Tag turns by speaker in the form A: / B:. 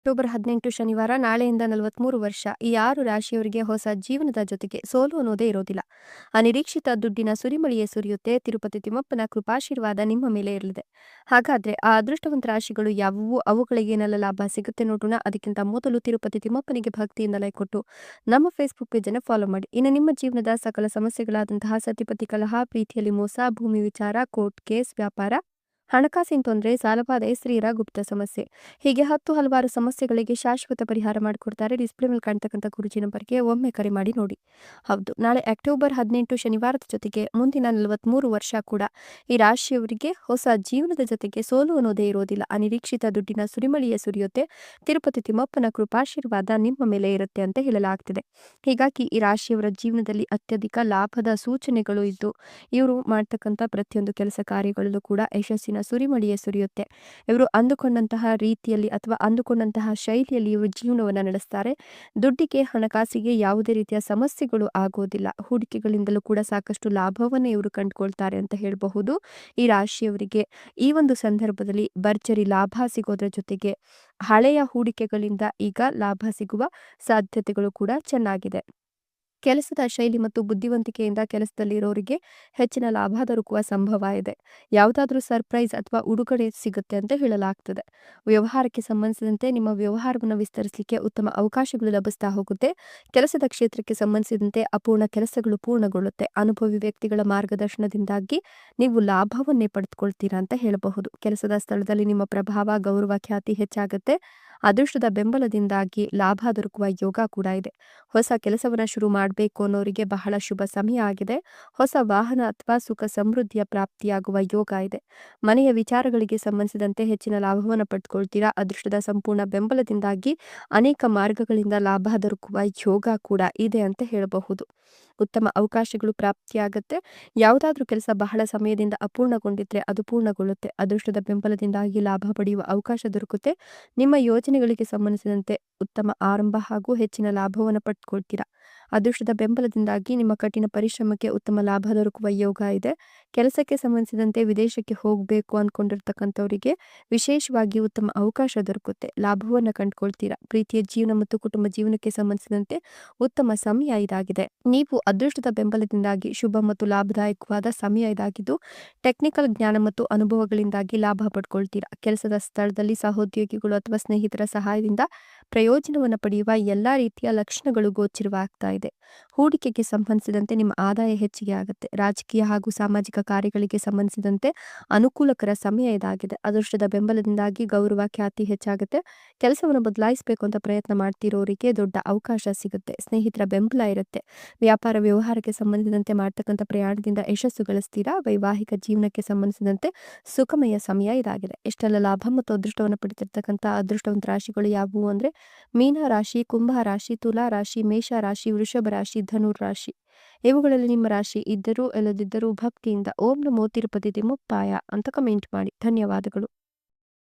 A: October ಹದಿನೆಂಟು ಶನಿವಾರ ನಾಳೆಯಿಂದ ನಲವತ್ಮೂರು ವರ್ಷ ಈ ಆರು ರಾಶಿಯವರಿಗೆ ಹೊಸ ಜೀವನದ ಜೊತೆಗೆ ಸೋಲು ಅನ್ನೋದೇ ಇರೋದಿಲ್ಲ. ಅನಿರೀಕ್ಷಿತ ದುಡ್ಡಿನ ಸುರಿಮಳಿಯೇ ಸುರಿಯುತ್ತೆ, ತಿರುಪತಿ ತಿಮ್ಮಪ್ಪನ ಕೃಪಾಶೀರ್ವಾದ ನಿಮ್ಮ ಮೇಲೆ ಇರಲಿದೆ. ಹಾಗಾದ್ರೆ ಆ ಅದೃಷ್ಟವಂತ ರಾಶಿಗಳು ಯಾವುವು? ಅವುಗಳಿಗೆ ಏನೆಲ್ಲ ಲಾಭ ಸಿಗುತ್ತೆ ನೋಡೋಣ. ಅದಕ್ಕಿಂತ ಮೊದಲು ತಿರುಪತಿ ತಿಮ್ಮಪ್ಪನಿಗೆ ಭಕ್ತಿಯಿಂದ ಕೊಟ್ಟು ನಮ್ಮ ಫೇಸ್ಬುಕ್ ಪೇಜನ್ನು ಫಾಲೋ ಮಾಡಿ. ಇನ್ನು ನಿಮ್ಮ ಜೀವನದ ಸಕಲ ಸಮಸ್ಯೆಗಳಾದಂತಹ ಸತಿಪತಿ ಕಲಹ, ಪ್ರೀತಿಯಲ್ಲಿ ಮೋಸ, ಭೂಮಿ ವಿಚಾರ ಕೋರ್ಟ್ ಕೇಸ್ ವ್ಯಾಪಾರ ಹಣಕಾಸಿನ ತೊಂದರೆ ಸಾಲಬಾಧೆ ಸ್ತ್ರೀಯರ ಗುಪ್ತ ಸಮಸ್ಯೆ. ಹೀಗೆ ಹತ್ತು ಹಲವಾರು ಸಮಸ್ಯೆಗಳಿಗೆ ಶಾಶ್ವತ ಪರಿಹಾರ ಮಾಡಿಕೊಡ್ತಾರೆ ಡಿಸ್ಪ್ಲೇ ಮೇಲೆ ಕಾಣ್ತಕ್ಕಂಥ ಗುರುಜಿ ನಂಬರ್ಗೆ ಒಮ್ಮೆ ಕರೆ ಮಾಡಿ ನೋಡಿ. ಹೌದು, ನಾಳೆ ಅಕ್ಟೋಬರ್ ಹದಿನೆಂಟು ಶನಿವಾರದ ಜೊತೆಗೆ ಮುಂದಿನ ನಲವತ್ಮೂರು ವರ್ಷ ಕೂಡ ಈ ರಾಶಿಯವರಿಗೆ ಹೊಸ ಜೀವನದ ಜೊತೆಗೆ ಸೋಲು ಅನ್ನೋದೇ ಇರೋದಿಲ್ಲ. ಅನಿರೀಕ್ಷಿತ ದುಡ್ಡಿನ ಸುರಿಮಳಿಯ ಸುರಿಯುತ್ತೆ, ತಿರುಪತಿ ತಿಮ್ಮಪ್ಪನ ಕೃಪಾಶೀರ್ವಾದ ನಿಮ್ಮ ಮೇಲೆ ಇರುತ್ತೆ ಅಂತ ಹೇಳಲಾಗ್ತಿದೆ. ಹೀಗಾಗಿ ಈ ರಾಶಿಯವರ ಜೀವನದಲ್ಲಿ ಅತ್ಯಧಿಕ ಲಾಭದ ಸೂಚನೆಗಳು ಇದ್ದು, ಇವರು ಮಾಡ್ತಕ್ಕಂಥ ಪ್ರತಿಯೊಂದು ಕೆಲಸ ಕಾರ್ಯಗಳಲ್ಲೂ ಕೂಡ ಯಶಸ್ಸಿನ ಸುರಿಮಳಿಯೇ ಸುರಿಯುತ್ತೆ. ಇವರು ಅಂದುಕೊಂಡಂತಹ ರೀತಿಯಲ್ಲಿ ಅಥವಾ ಅಂದುಕೊಂಡಂತಹ ಶೈಲಿಯಲ್ಲಿ ಇವರು ಜೀವನವನ್ನು ನಡೆಸ್ತಾರೆ. ದುಡ್ಡಿಗೆ, ಹಣಕಾಸಿಗೆ ಯಾವುದೇ ರೀತಿಯ ಸಮಸ್ಯೆಗಳು ಆಗೋದಿಲ್ಲ. ಹೂಡಿಕೆಗಳಿಂದಲೂ ಕೂಡ ಸಾಕಷ್ಟು ಲಾಭವನ್ನು ಇವರು ಕಂಡುಕೊಳ್ತಾರೆ ಅಂತ ಹೇಳಬಹುದು. ಈ ರಾಶಿಯವರಿಗೆ ಈ ಒಂದು ಸಂದರ್ಭದಲ್ಲಿ ಭರ್ಜರಿ ಲಾಭ ಸಿಗೋದ್ರ ಜೊತೆಗೆ ಹಳೆಯ ಹೂಡಿಕೆಗಳಿಂದ ಈಗ ಲಾಭ ಸಿಗುವ ಸಾಧ್ಯತೆಗಳು ಕೂಡ ಚೆನ್ನಾಗಿದೆ. ಕೆಲಸದ ಶೈಲಿ ಮತ್ತು ಬುದ್ಧಿವಂತಿಕೆಯಿಂದ ಕೆಲಸದಲ್ಲಿರೋರಿಗೆ ಹೆಚ್ಚಿನ ಲಾಭ ದೊರಕುವ ಸಂಭವ ಇದೆ. ಯಾವುದಾದ್ರೂ ಸರ್ಪ್ರೈಸ್ ಅಥವಾ ಉಡುಗೊರೆ ಸಿಗುತ್ತೆ ಅಂತ ಹೇಳಲಾಗ್ತದೆ. ವ್ಯವಹಾರಕ್ಕೆ ಸಂಬಂಧಿಸಿದಂತೆ ನಿಮ್ಮ ವ್ಯವಹಾರವನ್ನು ವಿಸ್ತರಿಸಲಿಕ್ಕೆ ಉತ್ತಮ ಅವಕಾಶಗಳು ಲಭಿಸ್ತಾ ಹೋಗುತ್ತೆ. ಕೆಲಸದ ಕ್ಷೇತ್ರಕ್ಕೆ ಸಂಬಂಧಿಸಿದಂತೆ ಅಪೂರ್ಣ ಕೆಲಸಗಳು ಪೂರ್ಣಗೊಳ್ಳುತ್ತೆ. ಅನುಭವಿ ವ್ಯಕ್ತಿಗಳ ಮಾರ್ಗದರ್ಶನದಿಂದಾಗಿ ನೀವು ಲಾಭವನ್ನೇ ಪಡೆದುಕೊಳ್ತೀರಾ ಅಂತ ಹೇಳಬಹುದು. ಕೆಲಸದ ಸ್ಥಳದಲ್ಲಿ ನಿಮ್ಮ ಪ್ರಭಾವ, ಗೌರವ, ಖ್ಯಾತಿ ಹೆಚ್ಚಾಗುತ್ತೆ. ಅದೃಷ್ಟದ ಬೆಂಬಲದಿಂದಾಗಿ ಲಾಭ ದೊರಕುವ ಯೋಗ ಕೂಡ ಇದೆ. ಹೊಸ ಕೆಲಸವನ್ನ ಶುರು ಮಾಡಬೇಕು ಅನ್ನೋರಿಗೆ ಬಹಳ ಶುಭ ಸಮಯ ಆಗಿದೆ. ಹೊಸ ವಾಹನ ಅಥವಾ ಸುಖ ಸಮೃದ್ಧಿಯ ಪ್ರಾಪ್ತಿಯಾಗುವ ಯೋಗ ಇದೆ. ಮನೆಯ ವಿಚಾರಗಳಿಗೆ ಸಂಬಂಧಿಸಿದಂತೆ ಹೆಚ್ಚಿನ ಲಾಭವನ್ನು ಪಡೆದುಕೊಳ್ತೀರಾ ಅದೃಷ್ಟದ ಸಂಪೂರ್ಣ ಬೆಂಬಲದಿಂದಾಗಿ ಅನೇಕ ಮಾರ್ಗಗಳಿಂದ ಲಾಭ ದೊರಕುವ ಯೋಗ ಕೂಡ ಇದೆ ಅಂತ ಹೇಳಬಹುದು. ಉತ್ತಮ ಅವಕಾಶಗಳು ಪ್ರಾಪ್ತಿಯಾಗುತ್ತೆ. ಯಾವುದಾದ್ರೂ ಕೆಲಸ ಬಹಳ ಸಮಯದಿಂದ ಅಪೂರ್ಣಗೊಂಡಿದ್ರೆ ಅದು ಪೂರ್ಣಗೊಳ್ಳುತ್ತೆ. ಅದೃಷ್ಟದ ಬೆಂಬಲದಿಂದಾಗಿ ಲಾಭ ಪಡೆಯುವ ಅವಕಾಶ ದೊರಕುತ್ತೆ. ನಿಮ್ಮ ಯೋಜನೆಗಳಿಗೆ ಸಂಬಂಧಿಸಿದಂತೆ ಉತ್ತಮ ಆರಂಭ ಹಾಗೂ ಹೆಚ್ಚಿನ ಲಾಭವನ್ನು ಪಡೆದುಕೊಳ್ತೀರಾ ಅದೃಷ್ಟದ ಬೆಂಬಲದಿಂದಾಗಿ ನಿಮ್ಮ ಕಠಿಣ ಪರಿಶ್ರಮಕ್ಕೆ ಉತ್ತಮ ಲಾಭ ದೊರಕುವ ಯೋಗ ಇದೆ. ಕೆಲಸಕ್ಕೆ ಸಂಬಂಧಿಸಿದಂತೆ ವಿದೇಶಕ್ಕೆ ಹೋಗಬೇಕು ಅಂದ್ಕೊಂಡಿರ್ತಕ್ಕಂಥವರಿಗೆ ವಿಶೇಷವಾಗಿ ಉತ್ತಮ ಅವಕಾಶ ದೊರಕುತ್ತೆ. ಲಾಭವನ್ನು ಕಂಡುಕೊಳ್ತೀರಾ. ಪ್ರೀತಿಯ ಜೀವನ ಮತ್ತು ಕುಟುಂಬ ಜೀವನಕ್ಕೆ ಸಂಬಂಧಿಸಿದಂತೆ ಉತ್ತಮ ಸಮಯ ಇದಾಗಿದೆ. ನೀವು ಅದೃಷ್ಟದ ಬೆಂಬಲದಿಂದಾಗಿ ಶುಭ ಮತ್ತು ಲಾಭದಾಯಕವಾದ ಸಮಯ ಇದಾಗಿದ್ದು, ಟೆಕ್ನಿಕಲ್ ಜ್ಞಾನ ಮತ್ತು ಅನುಭವಗಳಿಂದಾಗಿ ಲಾಭ ಪಡ್ಕೊಳ್ತೀರಾ. ಕೆಲಸದ ಸ್ಥಳದಲ್ಲಿ ಸಹೋದ್ಯೋಗಿಗಳು ಅಥವಾ ಸ್ನೇಹಿತರ ಸಹಾಯದಿಂದ ಪ್ರಯೋಜನವನ್ನು ಪಡೆಯುವ ಎಲ್ಲಾ ರೀತಿಯ ಲಕ್ಷಣಗಳು ಗೋಚರವಾಗ್ತಾ ಹೂಡಿಕೆಗೆ ಸಂಬಂಧಿಸಿದಂತೆ ನಿಮ್ಮ ಆದಾಯ ಹೆಚ್ಚಿಗೆ ಆಗುತ್ತೆ. ರಾಜಕೀಯ ಹಾಗೂ ಸಾಮಾಜಿಕ ಕಾರ್ಯಗಳಿಗೆ ಸಂಬಂಧಿಸಿದಂತೆ ಅನುಕೂಲಕರ ಸಮಯ ಇದಾಗಿದೆ. ಅದೃಷ್ಟದ ಬೆಂಬಲದಿಂದಾಗಿ ಗೌರವ, ಖ್ಯಾತಿ ಹೆಚ್ಚಾಗುತ್ತೆ. ಕೆಲಸವನ್ನು ಬದಲಾಯಿಸಬೇಕು ಅಂತ ಪ್ರಯತ್ನ ಮಾಡ್ತಿರೋರಿಗೆ ದೊಡ್ಡ ಅವಕಾಶ ಸಿಗುತ್ತೆ. ಸ್ನೇಹಿತರ ಬೆಂಬಲ ಇರುತ್ತೆ. ವ್ಯಾಪಾರ ವ್ಯವಹಾರಕ್ಕೆ ಸಂಬಂಧಿಸಿದಂತೆ ಮಾಡ್ತಕ್ಕಂಥ ಪ್ರಯಾಣದಿಂದ ಯಶಸ್ಸು ಗಳಿಸ್ತೀರಾ ವೈವಾಹಿಕ ಜೀವನಕ್ಕೆ ಸಂಬಂಧಿಸಿದಂತೆ ಸುಖಮಯ ಸಮಯ ಇದಾಗಿದೆ. ಎಷ್ಟೆಲ್ಲ ಲಾಭ ಮತ್ತು ಅದೃಷ್ಟವನ್ನು ಪಡೆದಿರ್ತಕ್ಕಂಥ ಅದೃಷ್ಟವಂತ ರಾಶಿಗಳು ಯಾವುವು ಅಂದ್ರೆ ಮೀನ ರಾಶಿ ಕುಂಭ ರಾಶಿ ತುಲಾ ರಾಶಿ ಮೇಷ ರಾಶಿ ವೃಷಭ ರಾಶಿ, ಧನುರ್ ರಾಶಿ. ಇವುಗಳಲ್ಲಿ ನಿಮ್ಮ ರಾಶಿ ಇದ್ದರೂ, ಇಲ್ಲದಿದ್ದರೂ ಭಕ್ತಿಯಿಂದ ಓಂ ನಮೋ ತಿರುಪತಿ ತಿಮ್ಮಪ್ಪಾಯ ಅಂತ ಕಮೆಂಟ್ ಮಾಡಿ. ಧನ್ಯವಾದಗಳು.